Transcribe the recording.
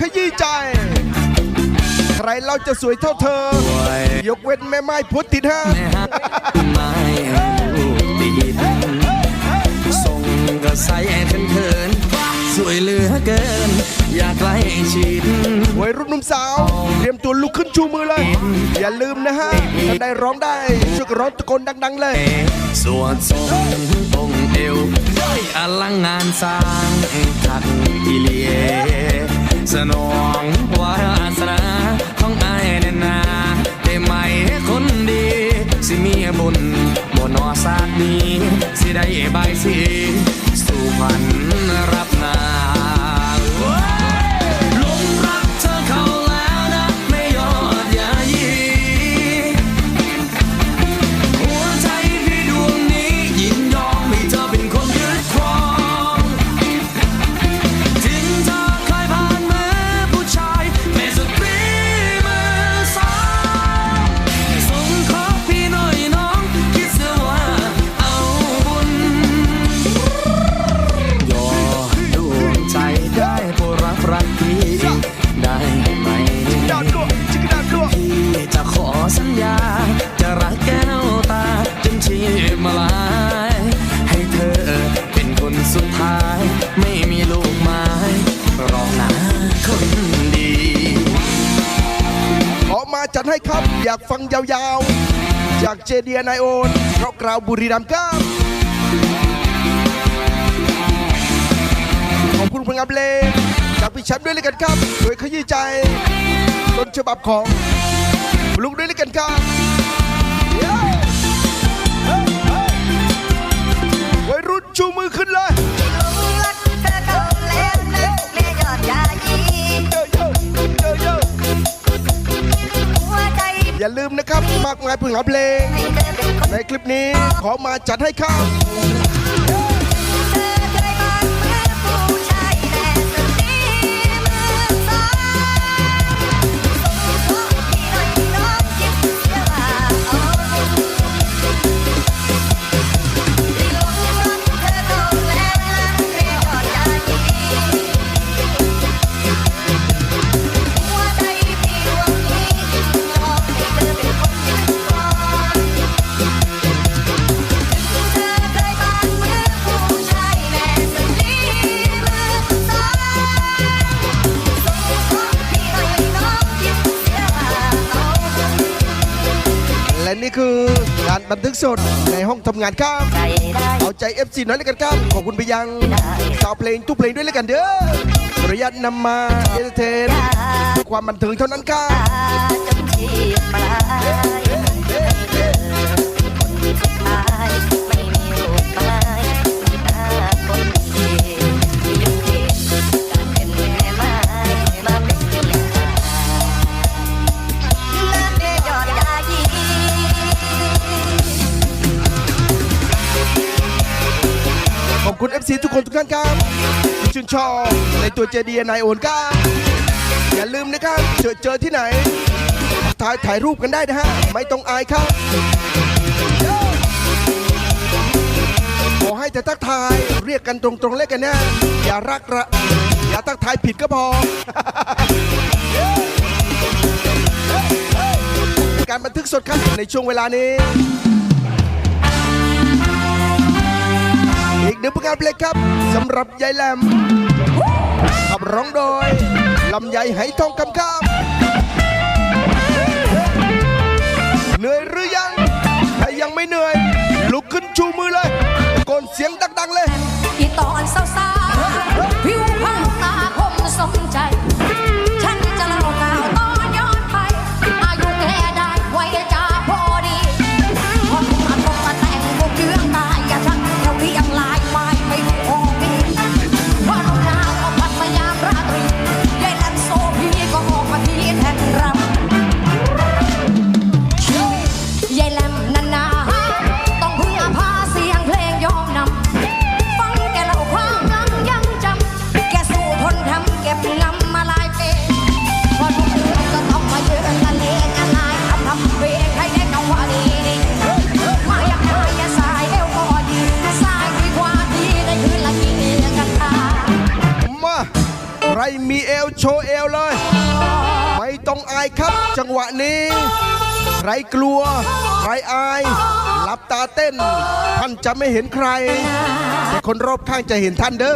ขยี้ใจ ใครเราจะสวยเท่าเธอ ยกเว้นแม่ไม้พุทธิฮะแม่ฮักไม่ลูกดีดส่งกระใสเขินเขินๆสวยเหลือเกิน อยากใกล้ชิดวัยรุ่นหนุ่มสาว เตรียมตัวลุกขึ้นชูมือเลย อย่าลืมนะฮะถ้าได้ร้องได้ช่วยกันร้องตะโกนดัง ๆ เลยส่วนทรงตรงเอวอลังงานสร้างทักอีเลีย สนองวาสนาของไอ้ายแน่นาได้ไหมคนดี สิมีบุญบนอสาดนี้ สิได้ใบสีสุพรรณ จัดให้ครับ อยากฟังยาวๆ จากเจเดียนายโอนเพราะกราวบุรีรัมย์ครับขอบคุณพลงเพลงจากพี่แชมป์ด้วยเลยกันครับโดยขยี้ใจต้นฉบับของลุกด้วยเลยกันครับ อย่าลืมนะครับ มากมายผลงานเพลงให้เธอเพลงในคลิปนี้ขอมาจัดให้ครับ นี่คือการบันทึกสดในห้องทำงานครับใจได้เอาใจ FC น้อยเลยกันครับ ขอบคุณไปยังสาวเพลงทุกเพลงด้วยเลยกันเด้อขออนุญาตนำมาเอนเตอร์เทนเพื่อความบันเทิงเท่านั้นครับ คุณ FC ทุกคนทุกท่านครับที่ชื่นชอบในตัวเจดีนายโอนครับอย่าลืมนะครับเจอเจอที่ไหน ถ่ายถ่ายรูปกันได้นะฮะ ไม่ต้องอายครับขอให้แต่ทักทายเรียกกันตรงๆเล่นกันนะ อย่ารักระอย่าทักทายผิดก็พอการบันทึกสดครับในช่วงเวลานี้ หนึ่งผลงานเพลงครับสำหรับยายแหลมขับร้องโดยลำไยไหทองคำครับเหนื่อยหรือยัง ถ้ายังไม่เหนื่อย ลุกขึ้นชูมือเลยตะโกนเสียงดัง ๆ เลย อีตอนสาวๆ โชว์เอวเลย ไม่ต้องอายครับจังหวะนี้ ใครกลัว ใครอายหลับตาเต้น ท่านจะไม่เห็นใคร แต่คนรอบข้างจะเห็นท่านเด้อ